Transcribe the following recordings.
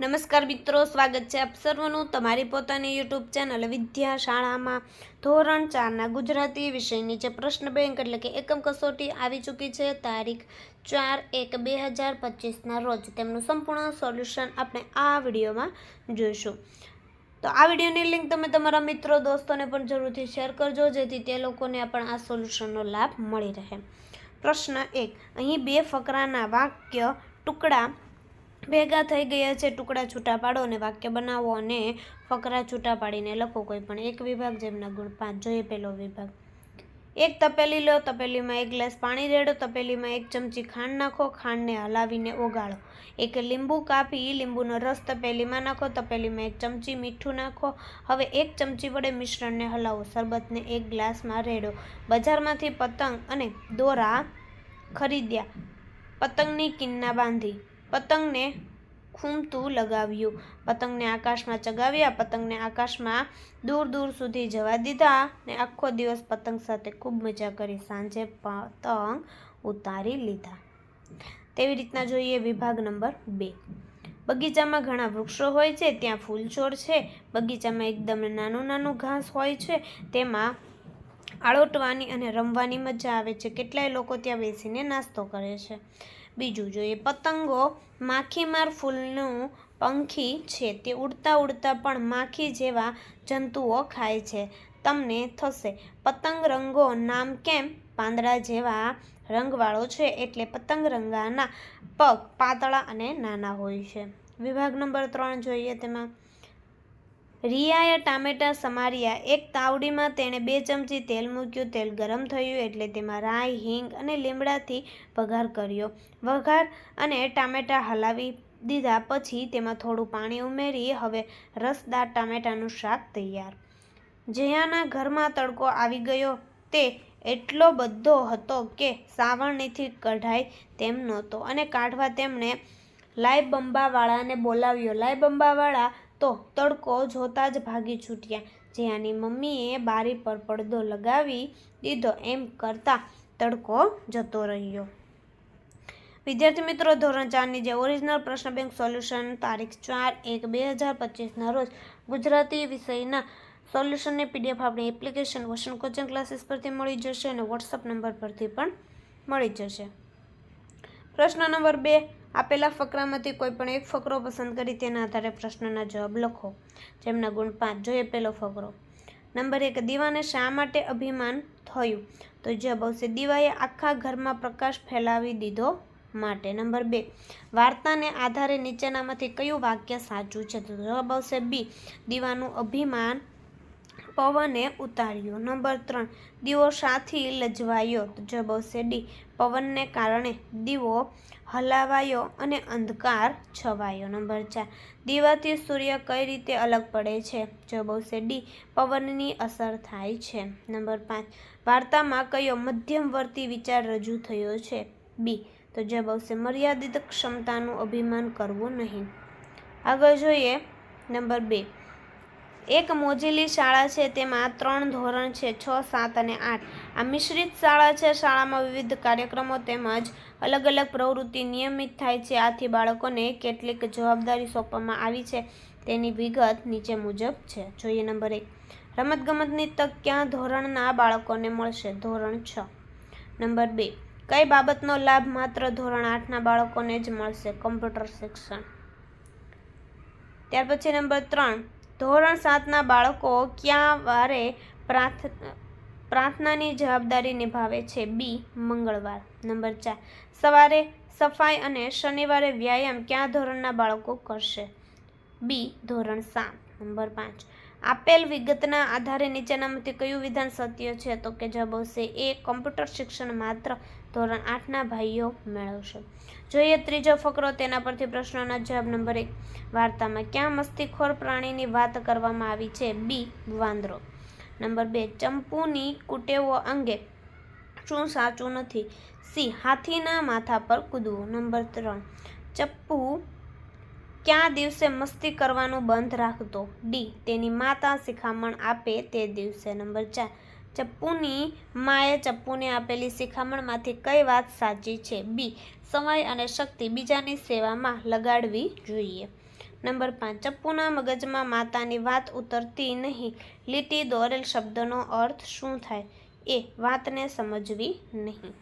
નમસ્કાર મિત્રો, સ્વાગત છે આપ સર્વનું તમારી પોતાની યુટ્યુબ ચેનલ વિદ્યા શાળામાં ધોરણ ચારના ગુજરાતી વિષયની જે પ્રશ્ન બેંક એટલે કે એકમ કસોટી આવી ચૂકી છે, તારીખ ચાર એક બે હજાર પચીસના રોજ. તેમનું સંપૂર્ણ સોલ્યુશન આપણે આ વિડીયોમાં જોઈશું. તો આ વિડીયોની લિંક તમે તમારા મિત્રો, દોસ્તોને પણ જરૂરથી શેર કરજો, જેથી તે લોકોને પણ આ સોલ્યુશનનો લાભ મળી રહે. પ્રશ્ન એક. અહીં બે ફકરાના વાક્ય ટુકડા ભેગા થઈ ગયા છે, ટુકડા છૂટા પાડો અને વાક્ય બનાવો અને ફકરા છૂટા પાડીને લખો કોઈ પણ એક વિભાગ જેમના ગુણ પાંચ જોઈએ પહેલો વિભાગ. એક તપેલી લો, તપેલીમાં એક ગ્લાસ પાણી રેડો, તપેલીમાં એક ચમચી ખાંડ નાખો, ખાંડને હલાવીને ઓગાળો. એક લીંબુ કાપી, લીંબુનો રસ તપેલીમાં નાખો, તપેલીમાં એક ચમચી મીઠું નાખો. હવે એક ચમચી વડે મિશ્રણને હલાવો, શરબતને એક ગ્લાસમાં રેડો. બજારમાંથી પતંગ અને દોરા ખરીદ્યા. પતંગની કિન્ના બાંધી. પતંગને ખૂમતું લગાવ્યું. પતંગને આકાશમાં ચગાવ્યા. પતંગને આકાશમાં દૂર દૂર સુધી જવા દીધા ને આખો દિવસ પતંગ સાથે ખૂબ મજા કરી સાંજે પતંગ ઉતારી લીધા. તેવી રીતના જોઈએ વિભાગ નંબર બે. બગીચામાં ઘણા વૃક્ષો હોય છે, ત્યાં ફૂલ છોડ છે. બગીચામાં એકદમ નાનું નાનું ઘાસ હોય છે. તેમાં આળોટવાની અને રમવાની મજા આવે છે. કેટલાય લોકો ત્યાં બેસીને નાસ્તો કરે છે. બીજું જોઈએ. પતંગો માખીમાર ફૂલનું પંખી છે. તે ઉડતા ઉડતા પણ માખી જેવા જંતુઓ ખાય છે. તમને થશે. પતંગ રંગો નામ કેમ? પાંદડા જેવા રંગવાળો છે એટલે પતંગ રંગાના પગ પાતળા અને નાના હોય છે. વિભાગ નંબર ત્રણ જોઈએ તેમાં. રિયાએ ટામેટા સમાર્યા. એક તાવડીમાં તેણે બે ચમચી તેલ મૂક્યું. તેલ ગરમ થયું એટલે તેમાં રાઈ, હિંગ અને લીમડાથી વઘાર કર્યો. વઘાર અને ટામેટા હલાવી દીધા પછી તેમાં થોડું પાણી ઉમેરી હવે રસદાર ટામેટાનું શાક તૈયાર. જયાના ઘરમાં તડકો આવી ગયો તે એટલો બધો હતો કે સાવરણીથી કઢાય તેમ નહોતો અને કાઢવા તેમણે લાયબંબાવાળાને બોલાવ્યો. લાયબંબાવાળા તો તડકો જોતા જ ભાગી છૂટ્યા. જયાની મમ્મીએ બારી પર પડદો લગાવી દીધો એમ કરતા તડકો જતો રહ્યો. વિદ્યાર્થી મિત્રો, ધોરણ ચારની જે ઓરિજિનલ પ્રશ્ન બેંક સોલ્યુશન તારીખ ચાર એક બે હજાર પચીસના રોજ ગુજરાતી વિષયના સોલ્યુશનની પીડીએફ આપણી એપ્લિકેશન વોશન કોચિંગ ક્લાસીસ પરથી મળી જશે અને વોટ્સઅપ નંબર પરથી પણ મળી જશે. પ્રશ્ન નંબર બે આપેલા ફકરામાંથી કોઈ પણ એક ફકરો પસંદ કરી તેના આધારે પ્રશ્નના જવાબ લખો. જેમના ગુણ પાંચ, જોઈએ પહેલો ફકરો. નંબર એક, દીવાને શા માટે અભિમાન થયું? તો જવાબ આવશે, દીવાએ આખા ઘરમાં પ્રકાશ ફેલાવી દીધો માટે. નંબર બે, વાર્તાને આધારે નીચેનામાંથી કયું વાક્ય સાચું છે? તો જવાબ આવશે બી, દીવાનું અભિમાન પવને ઉતાર્યો. નંબર ત્રણ, દીવો સાથી લજવાયો. તો જવાબ ડી, પવનને કારણે દીવો હલાવાયો અને અંધકાર છવાયો. નંબર ચાર, દીવાથી સૂર્ય કઈ રીતે અલગ પડે છે? જવાબ આવશે ડી, પવનની અસર થાય છે. નંબર પાંચ, વાર્તામાં કયો મધ્યમવર્તી વિચાર રજૂ થયો છે? બી, તો જવાબ આવશે મર્યાદિત ક્ષમતાનું અભિમાન કરવું નહીં. આગળ જોઈએ નંબર બે એક મોજીલી શાળા છે, તેમાં ત્રણ ધોરણ છે, છ, સાત અને આઠ. આ મિશ્રિત શાળા છે, શાળામાં વિવિધ કાર્યક્રમો તેમજ અલગ અલગ પ્રવૃત્તિ નિયમિત થાય છે. આથી બાળકોને કેટલીક જવાબદારી સોંપવામાં આવી છે. તેની વિગત નીચે મુજબ છે. જોઈએ નંબર એક. રમતગમતની તક ક્યાં ધોરણના બાળકોને મળશે? ધોરણ છ. નંબર બે. કઈ બાબતનો લાભ માત્ર ધોરણ આઠના બાળકોને જ મળશે? કમ્પ્યુટર શિક્ષણ. ત્યાર પછી નંબર ત્રણ. ધોરણ સાતના બાળકો ક્યાં વારે પ્રાર્થ, પ્રાર્થનાની જવાબદારી નિભાવે છે? બી, મંગળવાર. નંબર ચાર. સવારે સફાઈ અને શનિવારે વ્યાયામ ક્યાં ધોરણના બાળકો કરશે? બી, ધોરણ સાત. નંબર પાંચ. આપેલ વિગતના આધારે નીચેનામાંથી કયું વિધાન સત્ય છે તો કે જવાબ આવશે એ, કમ્પ્યુટર શિક્ષણ માત્ર ધોરણ આઠના ભાઈઓ મેળવશે. જોઈએ ત્રીજો ફકરો, તેના પરથી પ્રશ્નોના જવાબ નંબર એક. વાર્તામાં ક્યાં મસ્તીખોર પ્રાણીની વાત કરવામાં આવી છે? બી, વાંદરો. નંબર બે, ચંપુની કુટેવો અંગે શું સાચું નથી? સી, હાથીના માથા પર કૂદવું. નંબર ત્રણ, ચપ્પુ ક્યાં દિવસે મસ્તી કરવાનું બંધ રાખતો? ડી. તેની માતા શિખામણ આપે તે દિવસે. નંબર ચાર. ચપ્પુની માએ ચપ્પુને આપેલી શિખામણમાંથી કઈ વાત સાચી છે? બી. સમય અને શક્તિ બીજાની સેવામાં લગાડવી જોઈએ. નંબર પાંચ. ચપ્પુના મગજમાં માતાની વાત ઉતરતી નહીં. લીટી દોરેલ શબ્દનો અર્થ શું થાય? એ. વાતને સમજવી નહીં.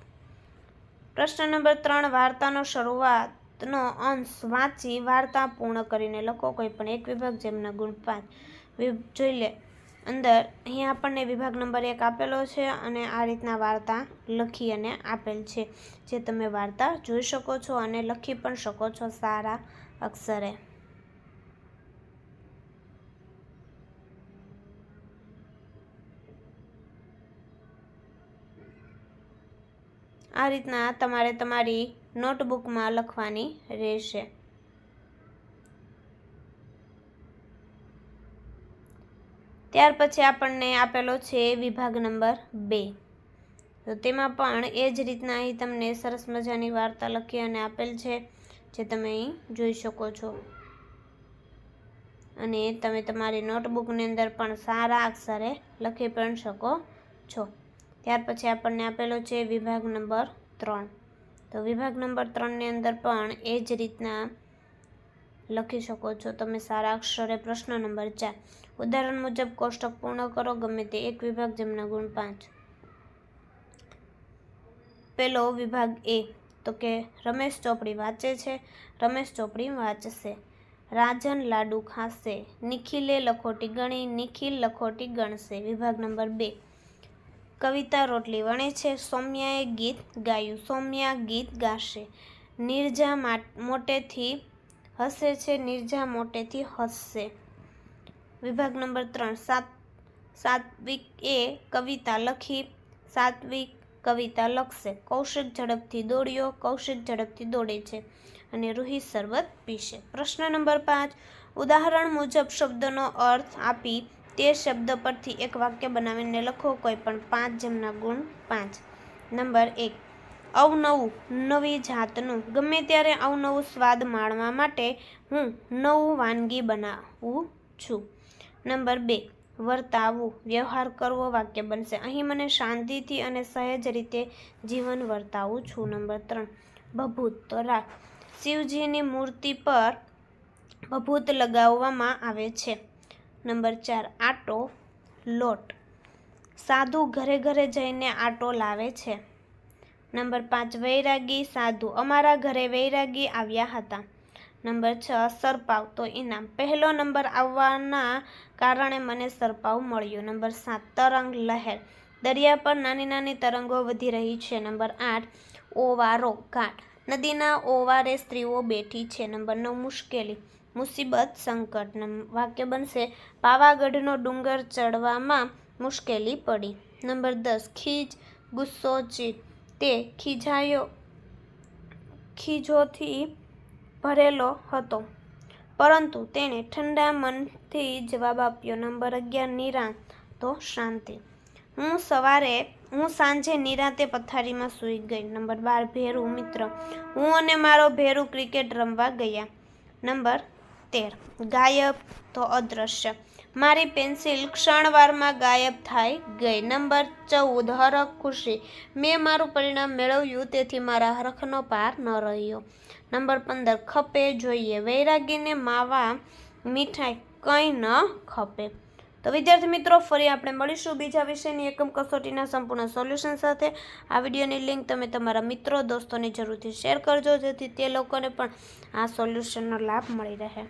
પ્રશ્ન નંબર ત્રણ. વાર્તાનો શરૂઆતનો અંશ વાંચી, વાર્તા પૂર્ણ કરીને લખો કોઈ પણ એક વિભાગ જેમના ગુણ પાંચ જોઈ લે. અંદર અહીંયા આપણને વિભાગ નંબર એક આપેલો છે અને આ રીતના વાર્તા લખી અને આપેલ છે. જે તમે વાર્તા જોઈ શકો છો અને લખી પણ શકો છો સારા અક્ષરે. આ રીતના તમારે તમારી નોટબુકમાં લખવાની રહેશે. ત્યાર પછી આપણને આપેલો છે વિભાગ નંબર બે. તો તેમાં પણ એ જ રીતના અહીં તમને સરસ મજાની વાર્તા લખી અને આપેલ છે, જે તમે અહીં જોઈ શકો છો. અને તમે તમારી નોટબુકની અંદર પણ સારા અક્ષરે લખી પણ શકો છો. ત્યાર પછી આપણને આપેલો છે વિભાગ નંબર ત્રણ. તો વિભાગ નંબર ત્રણની અંદર પણ એ જ રીતના લખી શકો છો. તમે સારા અક્ષરે પ્રશ્ન નંબર ચાર. ઉદાહરણ મુજબ, કોષ્ટક પૂર્ણ કરો, ગમે તે એક વિભાગ જેમના ગુણ પાંચ. પેલો વિભાગ એ. તો કે, રમેશ ચોપડી વાંચે છે, રમેશ ચોપડી વાંચશે. રાજન લાડુ ખાશે, નિખિલે લખોટી ગણી, નિખિલ લખોટી ગણશે. વિભાગ નંબર બે. કવિતા રોટલી વણે છે. સૌમ્યાએ ગીત ગાયું. સૌમ્યા ગીત ગાશે. નિર્જા મોટેથી હસે છે. નિર્જા મોટેથી હસશે વિભાગ નંબર ત્રણ. સાત, સાત્વિક એ કવિતા લખી, સાત્વિક કવિતા લખશે. કૌશિક ઝડપથી દોડ્યો. કૌશિક ઝડપથી દોડે છે અને રૂહી શરબત પીશે. પ્રશ્ન નંબર પાંચ. ઉદાહરણ મુજબ શબ્દનો અર્થ આપી તે શબ્દ પરથી એક વાક્ય બનાવીને લખો, કોઈ પણ પાંચ જેમના ગુણ પાંચ. નંબર એક, અવનવું નવી જાતનું. ગમે ત્યારે અવનવું સ્વાદ માણવા માટે હું નવું વાનગી બનાવું છું. નંબર બે, વર્તાવું. વ્યવહાર કરવો વાક્ય બનશે. અહીં મને શાંતિથી અને સહેજ રીતે જીવન વર્તાવું છું. નંબર ત્રણ ભભૂત રાખ શિવજીની મૂર્તિ પર ભભૂત લગાવવામાં આવે છે. નંબર ચાર, આટો લોટ. સાધુ ઘરે ઘરે જઈને આટો લાવે છે. નંબર પાંચ, વૈરાગી સાધુ. અમારા ઘરે વૈરાગી આવ્યા હતા. નંબર છ, સરપાવ. તો ઇનામ. પહેલો નંબર આવવાના કારણે મને સરપાવ મળ્યો. નંબર સાત, તરંગ લહેર. દરિયા પર નાની નાની તરંગો વધી રહી છે. નંબર આઠ, ઓવારો ઘાટ. નદીના ઓવારે સ્ત્રીઓ બેઠી છે. નંબર નવ, મુશ્કેલી. મુસીબત સંકટ નમ- વાક્ય બનશે. પાવાગઢનો ડુંગર ચડવામાં મુશ્કેલી પડી. નંબર દસ, ખીજ, ગુસ્સો ચીત તે ખીજાયો, ખીજોથી ભરેલો હતો. પરંતુ તેણે ઠંડા મનથી જવાબ આપ્યો. નંબર અગિયાર, નિરાંત. તો શાંતિ. હું સવારે, હું સાંજે નિરાંતે પથારીમાં સૂઈ ગઈ. નંબર બાર, ભેરું, મિત્ર. હું અને મારો ભેરું ક્રિકેટ રમવા ગયા. નંબર તેર. ગાયબ તો અદૃશ્ય મારી પેન્સિલ ક્ષણવારમાં ગાયબ થઈ ગઈ. નંબર ચૌદ, હરખ ખુશી. મેં મારું પરિણામ મેળવ્યું, તેથી મારા હરખનો પાર ન રહ્યો. નંબર પંદર, ખપે જોઈએ. વૈરાગીને માવા મીઠાઈ કંઈ ન ખપે. તો વિદ્યાર્થી મિત્રો, ફરી આપણે મળીશું બીજા વિષયની એકમ કસોટીના સંપૂર્ણ સોલ્યુશન સાથે. આ વિડીયોની લિંક તમે તમારા મિત્રો, દોસ્તોને જરૂરથી શેર કરજો, જેથી તે લોકોને પણ આ સોલ્યુશનનો લાભ મળી રહે.